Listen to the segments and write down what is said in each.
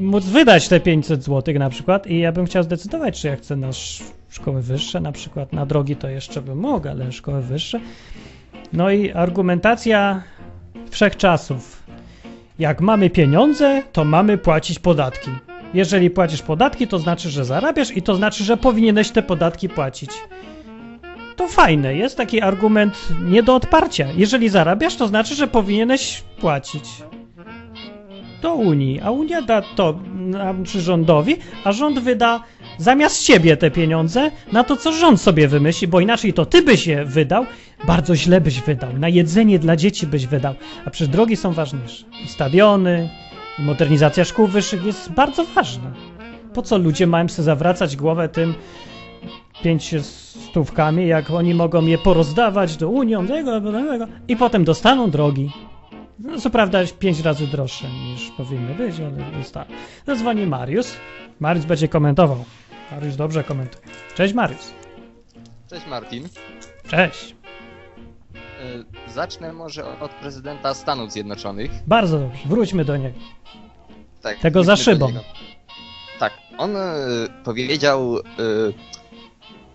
móc wydać te 500 zł na przykład i ja bym chciał zdecydować, czy ja chcę na sz- szkoły wyższe na przykład, na drogi to jeszcze bym mógł, ale szkoły wyższe. No i argumentacja wszechczasów. Jak mamy pieniądze, to mamy płacić podatki. Jeżeli płacisz podatki, to znaczy, że zarabiasz i to znaczy, że powinieneś te podatki płacić. To fajne, jest taki argument nie do odparcia. Jeżeli zarabiasz, to znaczy, że powinieneś płacić do Unii, a Unia da to nam, czy rządowi, a rząd wyda zamiast siebie te pieniądze na to, co rząd sobie wymyśli, bo inaczej to ty byś je wydał, bardzo źle byś wydał, na jedzenie dla dzieci byś wydał, a przecież drogi są ważniejsze. I stadiony, i modernizacja szkół wyższych jest bardzo ważna. Po co ludzie mają sobie zawracać głowę tym pięć stówkami, jak oni mogą je porozdawać do Unią, tego, tego, tego, i potem dostaną drogi. No, co prawda pięć razy droższe niż powinny być, ale dostaną. Zadzwoni Mariusz. Mariusz będzie komentował. Mariusz dobrze komentuje. Cześć Mariusz. Cześć Martin. Cześć. Y, Zacznę może od prezydenta Stanów Zjednoczonych. Bardzo dobrze. Wróćmy do niego. Tak, Tego za szybą. Tak, on y, powiedział, y,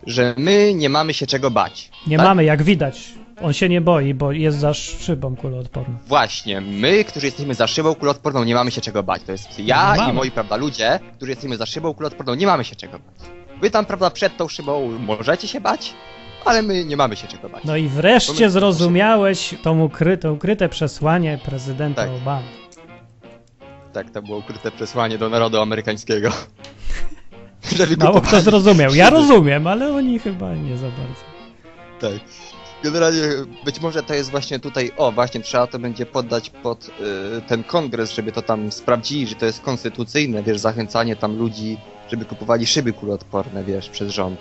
że my nie mamy się czego bać. Nie tak? mamy, jak widać. On się nie boi, bo jest za szybą kuloodporną. Właśnie, my, którzy jesteśmy za szybą kuloodporną, nie mamy się czego bać. To jest ja Mamy. i moi, prawda, ludzie, którzy jesteśmy za szybą kuloodporną, nie mamy się czego bać. Wy tam, prawda, przed tą szybą możecie się bać, ale my nie mamy się czego bać. No i wreszcie zrozumiałeś tą ukryte, ukryte przesłanie prezydenta Tak. Obamy. Tak, to było ukryte przesłanie do narodu amerykańskiego. Mało kto zrozumiał. Ja rozumiem, ale oni chyba nie za bardzo. Tak. Generalnie być może to jest właśnie tutaj, o właśnie trzeba to będzie poddać pod y, ten kongres, żeby to tam sprawdzili, że to jest konstytucyjne, wiesz, zachęcanie tam ludzi, żeby kupowali szyby kuloodporne, wiesz, przez rząd.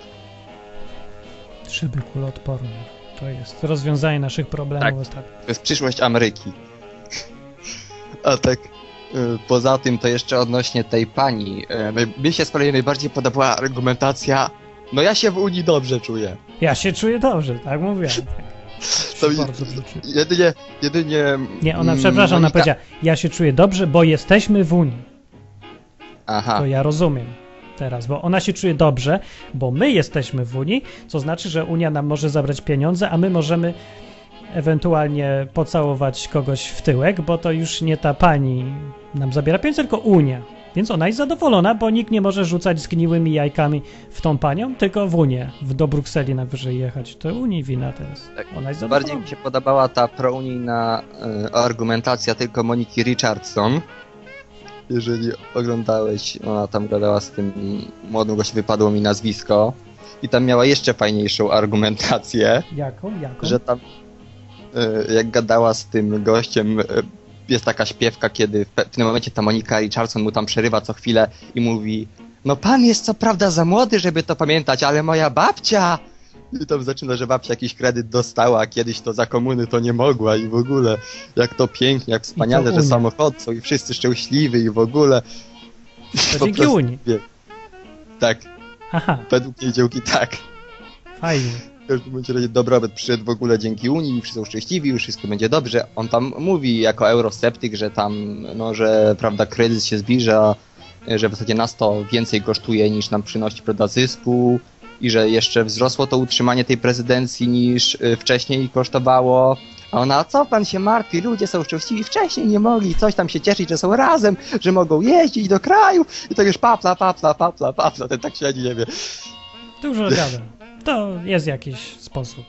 Szyby kuloodporne. To jest rozwiązanie naszych problemów Tak. ostatnio. To jest przyszłość Ameryki. A tak y, poza tym to jeszcze odnośnie tej pani, y, mi się z kolei najbardziej podobała argumentacja, no ja się w Unii dobrze czuję. Ja się czuję dobrze, tak mówiłem. To mi- bardzo. Jedynie, jedynie... Nie, ona, mm, przepraszam, ona Monika- powiedziała, ja się czuję dobrze, bo jesteśmy w Unii. Aha. To ja rozumiem teraz, bo ona się czuje dobrze, bo my jesteśmy w Unii, co znaczy, że Unia nam może zabrać pieniądze, a my możemy ewentualnie pocałować kogoś w tyłek, bo to już nie ta pani nam zabiera pieniądze, tylko Unia. Więc ona jest zadowolona, bo nikt nie może rzucać zgniłymi jajkami w tą panią, tylko w Unię, w, do Brukseli najwyżej jechać. To Unii wina teraz. Tak. Ona jest zadowolona. Bardziej mi się podobała ta prounijna e, argumentacja tylko Moniki Richardson. Jeżeli oglądałeś, ona tam gadała z tym młodym gościem, wypadło mi nazwisko. I tam miała jeszcze fajniejszą argumentację, Jaką? Jaką? że tam e, jak gadała z tym gościem, e, jest taka śpiewka, kiedy w pe- w pewnym momencie ta Monika Richardson mu tam przerywa co chwilę i mówi no pan jest co prawda za młody, żeby to pamiętać, ale moja babcia i tam zaczyna, że babcia jakiś kredyt dostała, a kiedyś to za komuny to nie mogła i w ogóle jak to pięknie, jak wspaniale, że samochód są i wszyscy szczęśliwi i w ogóle. To dzięki Unii. Tak, Haha, według niej dziełki tak. fajnie. W każdym bądź razie dobrobyt przyszedł w ogóle dzięki Unii, wszyscy są szczęśliwi, już wszystko będzie dobrze. On tam mówi jako eurosceptyk, że tam, no, że prawda, kryzys się zbliża, że w zasadzie nas to więcej kosztuje niż nam przynosi prawda, zysku i że jeszcze wzrosło to utrzymanie tej prezydencji niż y, wcześniej kosztowało. A ona, co pan się martwi, ludzie są szczęśliwi, wcześniej nie mogli coś tam się cieszyć, że są razem, że mogą jeździć do kraju i tak już papla, papla, papla, papla, ten tak siedzi, nie wie. Dużo gada. To jest jakiś sposób.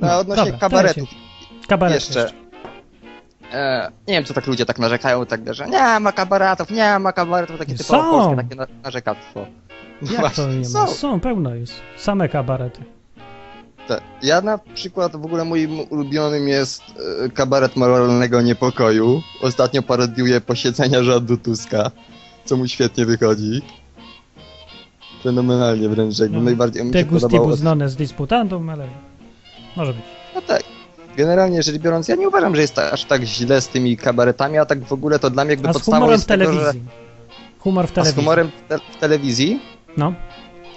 No, a odnośnie dobra, kabaretów, Kabaret Jeszcze. jeszcze. E, nie wiem, co tak ludzie tak narzekają, tak, że nie ma kabaretów, nie ma kabaretów, takie typowo są. polskie, takie na, narzekactwo. Jak to nie ma? są. Są, pełno jest. Same kabarety. Te- Ja na przykład, w ogóle moim ulubionym jest e, kabaret moralnego niepokoju. Ostatnio parodiuję posiedzenia rządu Tuska, co mu świetnie wychodzi. Fenomenalnie wręcz, jakby No, najbardziej mi się podobało. gustibus nones disputandum, ale może być. No tak. Generalnie rzecz biorąc, ja nie uważam, że jest aż tak źle z tymi kabaretami, a tak w ogóle to dla mnie jakby A z podstawą humorem w jest tego, że... telewizji. Humor w A z telewizji. humorem w, te w telewizji? No.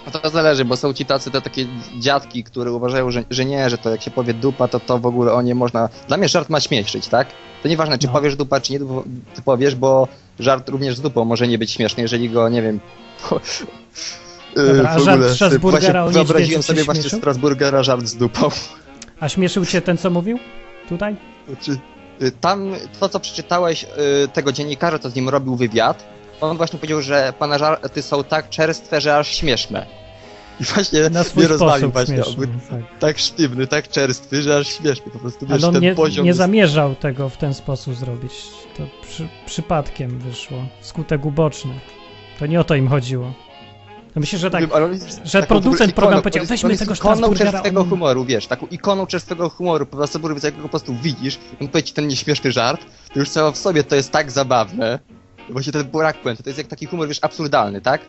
No to zależy, bo są ci tacy te takie dziadki, które uważają, że, że nie, że to jak się powie dupa, to to w ogóle o nie można... Dla mnie żart ma śmieszyć, tak? To nieważne, czy No. powiesz dupa, czy nie, ty powiesz, bo żart również z dupą może nie być śmieszny, jeżeli go, nie wiem... Dobra, a w żart Strasburgera o właśnie Wyobraziłem niedźwiedziu sobie właśnie śmieszył? Strasburgera żart z dupą. A śmieszył cię ten, co mówił? Tutaj? Znaczy, y, tam to, co przeczytałeś y, tego dziennikarza, co z nim robił wywiad, on właśnie powiedział, że pana żarty są tak czerstwe, że aż śmieszne. I właśnie Na swój mnie rozbawił sposób właśnie. śmieszny. Tak. Tak sztywny, tak czerstwy, że aż śmieszny. Po prostu wiesz, Ale on nie, nie jest- zamierzał tego w ten sposób zrobić. To przy, przypadkiem wyszło. Skutek uboczny. To nie o to im chodziło. To myślę, że tak, Wiem, ale że producent programu powiedział, jest- weźmy tego ikoną czerstwego on- humoru, wiesz, taką ikoną czerstwego humoru, po prostu z jakiego po prostu widzisz, on powie ci ten nieśmieszny żart, to już samo w sobie to jest tak zabawne, właśnie ten brak puenty, to jest jak taki humor, wiesz, absurdalny, tak?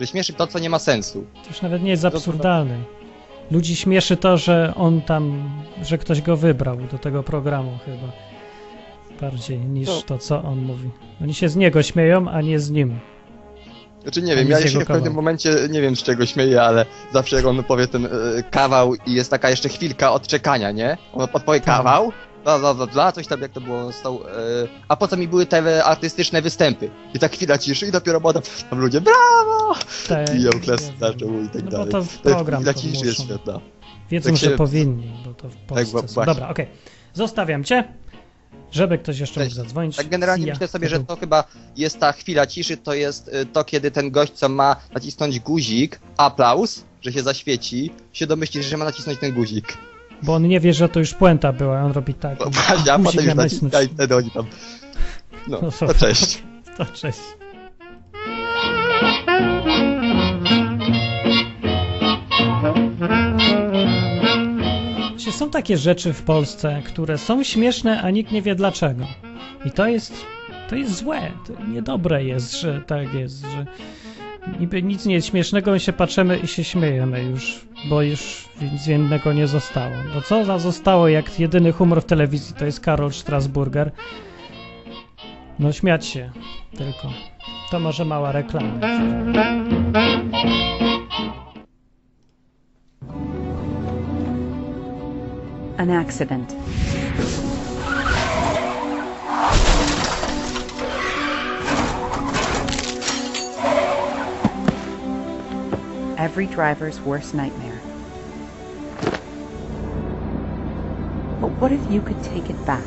Że śmieszy to, co nie ma sensu. To już nawet nie jest absurdalny. Ludzi śmieszy to, że on tam, że ktoś go wybrał do tego programu chyba. Bardziej niż No. to, co on mówi. Oni się z niego śmieją, a nie z nim. Znaczy nie wiem, ja się w pewnym momencie nie wiem z czego śmieję, ale zawsze jak on powie ten e, kawał i jest taka jeszcze chwilka odczekania, nie? On odpowie Tak. kawał, bla bla bla bla, coś tam jak to było tą, e, a po co mi były te artystyczne występy? I tak chwila ciszy i dopiero potem tam ludzie brawo! Te, I ją klas zaczął i tak no bo dalej. to To program chwila to ciszy jest świetna. Wiedzą, Tak że się- powinni, bo to w Polsce właśnie. Dobra, okej. Zostawiam cię, żeby ktoś jeszcze mógł zadzwonić. Tak generalnie ya. myślę sobie, że to chyba jest ta chwila ciszy, to jest y, to, kiedy ten gość, co ma nacisnąć guzik, aplauz, że się zaświeci, się domyśli, że ma nacisnąć ten guzik. Bo on nie wie, że to już puenta była, on robi tak. No właśnie, a Guzik potem już nacisnąć. wtedy oni tam... No, No, to cześć. To cześć. Są takie rzeczy w Polsce, które są śmieszne, a nikt nie wie dlaczego. I to jest, to jest złe, to niedobre jest, że tak jest, że niby nic nie jest śmiesznego, my się patrzymy i się śmiejemy już, bo już nic innego nie zostało. No co za zostało, jak jedyny humor w telewizji to jest Karol Strasburger, no śmiać się tylko. To może mała reklama. An accident. Every driver's worst nightmare. But what if you could take it back?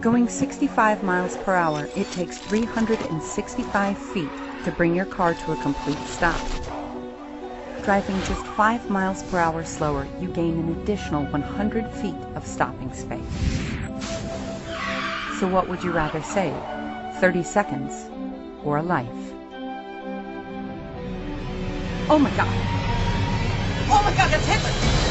Going 65 miles per hour, it takes 365 feet to bring your car to a complete stop. Driving just 5 miles per hour slower, you gain an additional 100 feet of stopping space. So what would you rather save? 30 seconds or a life? Oh my god! Oh my god, that's Hitler!